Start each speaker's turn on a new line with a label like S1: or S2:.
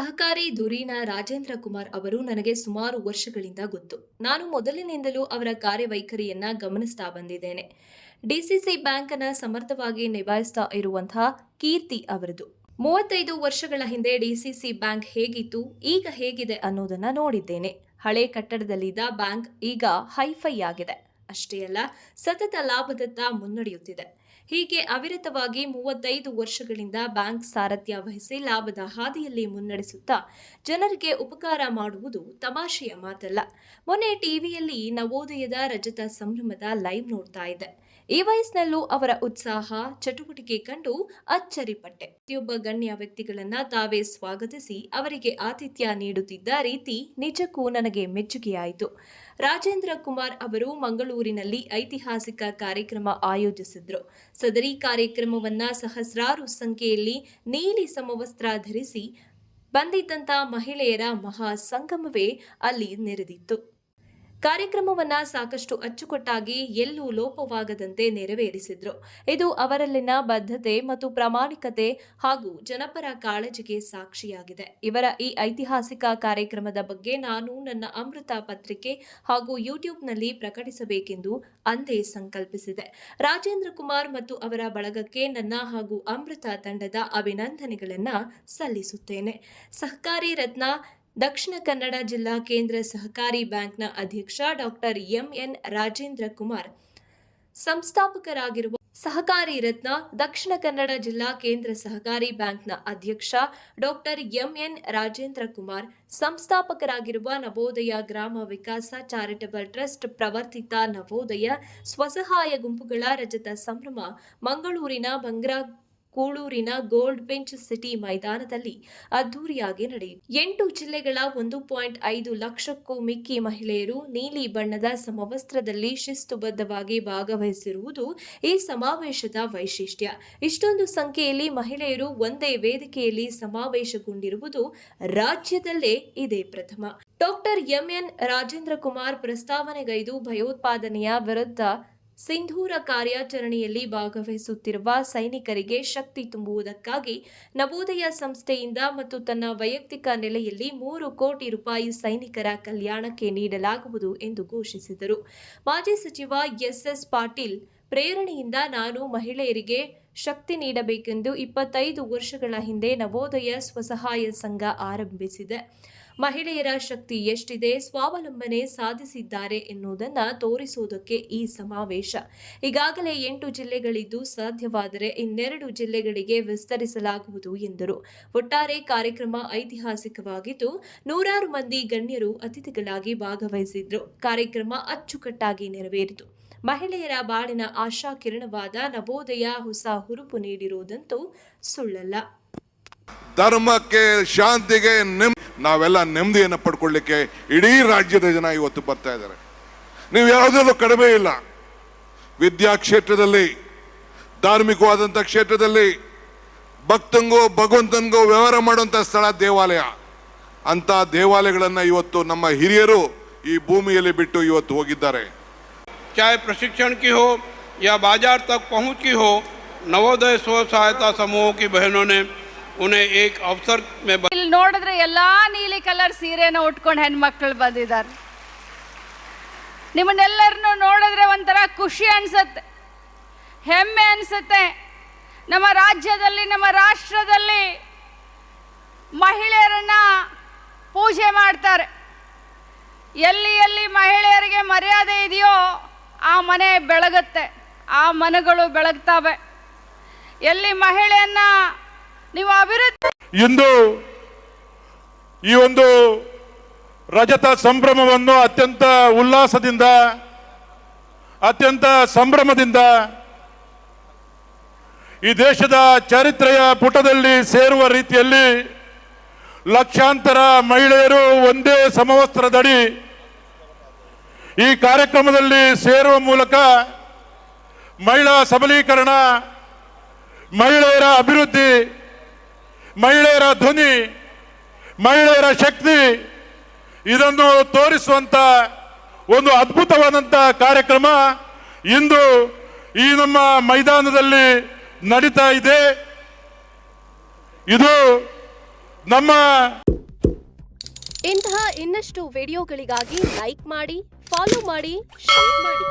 S1: ಸಹಕಾರಿ ಧುರೀನ ರಾಜೇಂದ್ರ ಕುಮಾರ್ ಅವರು ನನಗೆ ಸುಮಾರು ವರ್ಷಗಳಿಂದ ಗೊತ್ತು. ನಾನು ಮೊದಲಿನಿಂದಲೂ ಅವರ ಕಾರ್ಯವೈಖರಿಯನ್ನ ಗಮನಿಸ್ತಾ ಬಂದಿದ್ದೇನೆ. ಡಿಸಿಸಿ ಬ್ಯಾಂಕ್ ಅನ್ನ ಸಮರ್ಥವಾಗಿ ನಿಭಾಯಿಸ್ತಾ ಇರುವಂತಹ ಕೀರ್ತಿ ಅವರದು. ಮೂವತ್ತೈದು ವರ್ಷಗಳ ಹಿಂದೆ ಡಿಸಿಸಿ ಬ್ಯಾಂಕ್ ಹೇಗಿತ್ತು, ಈಗ ಹೇಗಿದೆ ಅನ್ನೋದನ್ನ ನೋಡಿದ್ದೇನೆ. ಹಳೆ ಕಟ್ಟಡದಲ್ಲಿದ್ದ ಬ್ಯಾಂಕ್ ಈಗ ಹೈಫೈ ಆಗಿದೆ. ಅಷ್ಟೇ ಅಲ್ಲ, ಸತತ ಲಾಭದತ್ತ ಮುನ್ನಡೆಯುತ್ತಿದೆ. ಹೀಗೆ ಅವಿರತವಾಗಿ ಮೂವತ್ತೈದು ವರ್ಷಗಳಿಂದ ಬ್ಯಾಂಕ್ ಸಾರಥ್ಯ ವಹಿಸಿ ಲಾಭದ ಹಾದಿಯಲ್ಲಿ ಮುನ್ನಡೆಸುತ್ತಾ ಜನರಿಗೆ ಉಪಕಾರ ಮಾಡುವುದು ತಮಾಷೆಯ ಮಾತಲ್ಲ. ಮೊನ್ನೆ ಟಿವಿಯಲ್ಲಿ ನವೋದಯದ ರಜತ ಸಂಭ್ರಮದ ಲೈವ್ ನೋಡ್ತಾ ಇದ್ದೆ. ಈ ವಯಸ್ಸಿನಲ್ಲೂ ಅವರ ಉತ್ಸಾಹ, ಚಟುವಟಿಕೆ ಕಂಡು ಅಚ್ಚರಿಪಟ್ಟೆ. ಪ್ರತಿಯೊಬ್ಬ ಗಣ್ಯ ವ್ಯಕ್ತಿಗಳನ್ನ ತಾವೇ ಸ್ವಾಗತಿಸಿ ಅವರಿಗೆ ಆತಿಥ್ಯ ನೀಡುತ್ತಿದ್ದ ರೀತಿ ನಿಜಕ್ಕೂ ನನಗೆ ಮೆಚ್ಚುಗೆಯಾಯಿತು. ರಾಜೇಂದ್ರ ಕುಮಾರ್ ಅವರು ಮಂಗಳೂರಿನಲ್ಲಿ ಐತಿಹಾಸಿಕ ಕಾರ್ಯಕ್ರಮ ಆಯೋಜಿಸಿದ್ರು. ಸದರಿ ಕಾರ್ಯಕ್ರಮವನ್ನ ಸಹಸ್ರಾರು ಸಂಖ್ಯೆಯಲ್ಲಿ ನೀಲಿ ಸಮವಸ್ತ್ರ ಧರಿಸಿ ಬಂದಿದ್ದಂಥ ಮಹಿಳೆಯರ ಮಹಾ ಸಂಗಮವೇ ಅಲ್ಲಿ ನೆರೆದಿತ್ತು. ಕಾರ್ಯಕ್ರಮವನ್ನ ಸಾಕಷ್ಟು ಅಚ್ಚುಕಟ್ಟಾಗಿ ಎಲ್ಲೂ ಲೋಪವಾಗದಂತೆ ನೆರವೇರಿಸಿದ್ರು. ಇದು ಅವರಲ್ಲಿನ ಬದ್ಧತೆ ಮತ್ತು ಪ್ರಾಮಾಣಿಕತೆ ಹಾಗೂ ಜನಪರ ಕಾಳಜಿಗೆ ಸಾಕ್ಷಿಯಾಗಿದೆ. ಇವರ ಈ ಐತಿಹಾಸಿಕ ಕಾರ್ಯಕ್ರಮದ ಬಗ್ಗೆ ನಾನು ನನ್ನ ಅಮೃತ ಪತ್ರಿಕೆ ಹಾಗೂ ಯೂಟ್ಯೂಬ್ನಲ್ಲಿ ಪ್ರಕಟಿಸಬೇಕೆಂದು ಅಂದೇ ಸಂಕಲ್ಪಿಸಿದೆ. ರಾಜೇಂದ್ರ ಕುಮಾರ್ ಮತ್ತು ಅವರ ಬಳಗಕ್ಕೆ ನನ್ನ ಹಾಗೂ ಅಮೃತ ತಂಡದ ಅಭಿನಂದನೆಗಳನ್ನು ಸಲ್ಲಿಸುತ್ತೇನೆ. ಸಹಕಾರಿ ರತ್ನ ದಕ್ಷಿಣ ಕನ್ನಡ ಜಿಲ್ಲಾ ಕೇಂದ್ರ ಸಹಕಾರಿ ಬ್ಯಾಂಕ್ನ ಅಧ್ಯಕ್ಷ ಡಾಕ್ಟರ್ ಎಂಎನ್ ರಾಜೇಂದ್ರ ಕುಮಾರ್, ಸಂಸ್ಥಾಪಕರಾಗಿರುವ ಸಹಕಾರಿ ರತ್ನ ದಕ್ಷಿಣ ಕನ್ನಡ ಜಿಲ್ಲಾ ಕೇಂದ್ರ ಸಹಕಾರಿ ಬ್ಯಾಂಕ್ನ ಅಧ್ಯಕ್ಷ ಡಾಕ್ಟರ್ ಎಂಎನ್ ರಾಜೇಂದ್ರ ಕುಮಾರ್, ಸಂಸ್ಥಾಪಕರಾಗಿರುವ ನವೋದಯ ಗ್ರಾಮ ವಿಕಾಸ ಚಾರಿಟಬಲ್ ಟ್ರಸ್ಟ್ ಪ್ರವರ್ತಿತ ನವೋದಯ ಸ್ವಸಹಾಯ ಗುಂಪುಗಳ ರಜತ ಸಂಭ್ರಮ, ಮಂಗಳೂರಿನ ಬಂಗ್ರಾ ಕೂಳೂರಿನ ಗೋಲ್ಡ್ ಬೆಂಚ್ ಸಿಟಿ ಮೈದಾನದಲ್ಲಿ ಅದ್ದೂರಿಯಾಗಿ ನಡೆಯಿತು ಎಂಟು ಜಿಲ್ಲೆಗಳ ಒಂದು ಪಾಯಿಂಟ್ ಐದು ಲಕ್ಷಕ್ಕೂ ಮಿಕ್ಕಿ ಮಹಿಳೆಯರು ನೀಲಿ ಬಣ್ಣದ ಸಮವಸ್ತ್ರದಲ್ಲಿ ಶಿಸ್ತುಬದ್ಧವಾಗಿ ಭಾಗವಹಿಸಿರುವುದು ಈ ಸಮಾವೇಶದ ವೈಶಿಷ್ಟ್ಯ. ಇಷ್ಟೊಂದು ಸಂಖ್ಯೆಯಲ್ಲಿ ಮಹಿಳೆಯರು ಒಂದೇ ವೇದಿಕೆಯಲ್ಲಿ ಸಮಾವೇಶಗೊಂಡಿರುವುದು ರಾಜ್ಯದಲ್ಲೇ ಇದೇ ಪ್ರಥಮ. ಡಾಕ್ಟರ್ ಎಂಎನ್ ರಾಜೇಂದ್ರ ಕುಮಾರ್ ಪ್ರಸ್ತಾವನೆಗೈದು ಭಯೋತ್ಪಾದನೆಯ ವಿರುದ್ಧ ಸಿಂಧೂರ ಕಾರ್ಯಾಚರಣೆಯಲ್ಲಿ ಭಾಗವಹಿಸುತ್ತಿರುವ ಸೈನಿಕರಿಗೆ ಶಕ್ತಿ ತುಂಬುವುದಕ್ಕಾಗಿ ನವೋದಯ ಸಂಸ್ಥೆಯಿಂದ ಮತ್ತು ತನ್ನ ವೈಯಕ್ತಿಕ ನೆಲೆಯಲ್ಲಿ ಮೂರು ಕೋಟಿ ರೂಪಾಯಿ ಸೈನಿಕರ ಕಲ್ಯಾಣಕ್ಕೆ ನೀಡಲಾಗುವುದು ಎಂದು ಘೋಷಿಸಿದರು. ಮಾಜಿ ಸಚಿವ ಎಸ್ಎಸ್ ಪಾಟೀಲ್, ಪ್ರೇರಣೆಯಿಂದ ನಾನು ಮಹಿಳೆಯರಿಗೆ ಶಕ್ತಿ ನೀಡಬೇಕೆಂದು ಇಪ್ಪತ್ತೈದು ವರ್ಷಗಳ ಹಿಂದೆ ನವೋದಯ ಸ್ವಸಹಾಯ ಸಂಘ ಆರಂಭಿಸಿದೆ. ಮಹಿಳೆಯರ ಶಕ್ತಿ ಎಷ್ಟಿದೆ, ಸ್ವಾವಲಂಬನೆ ಸಾಧಿಸಿದ್ದಾರೆ ಎನ್ನುವುದನ್ನು ತೋರಿಸುವುದಕ್ಕೆ ಈ ಸಮಾವೇಶ. ಈಗಾಗಲೇ ಎಂಟು ಜಿಲ್ಲೆಗಳಿದ್ದು ಸಾಧ್ಯವಾದರೆ ಇನ್ನೆರಡು ಜಿಲ್ಲೆಗಳಿಗೆ ವಿಸ್ತರಿಸಲಾಗುವುದು ಎಂದರು. ಒಟ್ಟಾರೆ ಕಾರ್ಯಕ್ರಮ ಐತಿಹಾಸಿಕವಾಗಿದ್ದು, ನೂರಾರು ಮಂದಿ ಗಣ್ಯರು ಅತಿಥಿಗಳಾಗಿ ಭಾಗವಹಿಸಿದ್ರು. ಕಾರ್ಯಕ್ರಮ ಅಚ್ಚುಕಟ್ಟಾಗಿ ನೆರವೇರಿತು. ಮಹಿಳೆಯರ ಬಾಳಿನ ಆಶಾ ಕಿರಣವಾದ ನವೋದಯ ಹೊಸ ಹುರುಪು ನೀಡಿರುವುದಂತೂ ಸುಳ್ಳಲ್ಲ.
S2: ಧರ್ಮಕ್ಕೆ ಶಾಂತಿಗೆ ನೆಮ್ ನಾವೆಲ್ಲ ನೆಮ್ಮದಿಯನ್ನು ಪಡ್ಕೊಳ್ಳಿಕ್ಕೆ ಇಡೀ ರಾಜ್ಯದ ಜನ ಇವತ್ತು ಬರ್ತಾ ಇದ್ದಾರೆ ನೀವು ಯಾವುದರಲ್ಲೂ ಕಡಿಮೆ ಇಲ್ಲ ವಿದ್ಯಾ ಕ್ಷೇತ್ರದಲ್ಲಿ ಧಾರ್ಮಿಕವಾದಂಥ ಕ್ಷೇತ್ರದಲ್ಲಿ ಭಕ್ತಂಗೋ ಭಗವಂತನಿಗೋ ವ್ಯವಹಾರ ಮಾಡುವಂಥ ಸ್ಥಳ ದೇವಾಲಯ ಅಂತ ದೇವಾಲಯಗಳನ್ನು ಇವತ್ತು ನಮ್ಮ ಹಿರಿಯರು ಈ ಭೂಮಿಯಲ್ಲಿ ಬಿಟ್ಟು ಇವತ್ತು ಹೋಗಿದ್ದಾರೆ
S3: चाहे प्रशिक्षण की हो या बाजार तक पहुंच की हो नवोदय स्व सहायता समूहों की बहनों ने उन्हें एक अवसर में
S4: ನೋಡಿದ್ರೆ ಎಲ್ಲಾ ನೀಲಿ ಕಲರ್ ಸೀರೆನ ಉಟ್ಕೊಂಡು ಹೆಣ್ಮಕ್ಳು ಬಂದಿದ್ದಾರೆ. ನಿಮ್ಮನ್ನೆಲ್ಲರನ್ನು ನೋಡಿದ್ರೆ ಒಂಥರ ಖುಷಿ ಅನ್ಸುತ್ತೆ, ಹೆಮ್ಮೆ ಅನ್ಸುತ್ತೆ. ನಮ್ಮ ರಾಜ್ಯದಲ್ಲಿ, ನಮ್ಮ ರಾಷ್ಟ್ರದಲ್ಲಿ ಮಹಿಳೆಯರನ್ನ ಪೂಜೆ ಮಾಡ್ತಾರೆ. ಎಲ್ಲಿ ಎಲ್ಲಿ ಮಹಿಳೆಯರಿಗೆ ಮರ್ಯಾದೆ ಇದೆಯೋ ಆ ಮನೆ ಬೆಳಗುತ್ತೆ, ಆ ಮನೆಗಳು ಬೆಳಗ್ತಾವೆ. ಎಲ್ಲಿ ಮಹಿಳೆಯನ್ನ ನೀವು ಅಭಿವೃದ್ಧಿ
S5: ಇಂದು ಈ ಒಂದು ರಜತ ಸಂಭ್ರಮವನ್ನು ಅತ್ಯಂತ ಉಲ್ಲಾಸದಿಂದ, ಅತ್ಯಂತ ಸಂಭ್ರಮದಿಂದ ಈ ದೇಶದ ಚರಿತ್ರೆಯ ಪುಟದಲ್ಲಿ ಸೇರುವ ರೀತಿಯಲ್ಲಿ ಲಕ್ಷಾಂತರ ಮಹಿಳೆಯರು ಒಂದೇ ಸಮವಸ್ತ್ರದಡಿ ಈ ಕಾರ್ಯಕ್ರಮದಲ್ಲಿ ಸೇರುವ ಮೂಲಕ ಮಹಿಳಾ ಸಬಲೀಕರಣ, ಮಹಿಳೆಯರ ಅಭಿವೃದ್ಧಿ, ಮಹಿಳೆಯರ ಧ್ವನಿ ಮಹಿಳೆಯರ ಶಕ್ತಿ. ಇದನ್ನು ತೋರಿಸುವಂತ ಒಂದು ಅದ್ಭುತವಾದಂಥ ಕಾರ್ಯಕ್ರಮ ಇಂದು ಈ ನಮ್ಮ ಮೈದಾನದಲ್ಲಿ ನಡೀತಾ ಇದೆ. ಇದು ನಮ್ಮ
S1: ಇಂತಹ ಇನ್ನಷ್ಟು ವಿಡಿಯೋಗಳಿಗಾಗಿ ಲೈಕ್ ಮಾಡಿ, ಫಾಲೋ ಮಾಡಿ, ಶೇರ್ ಮಾಡಿ.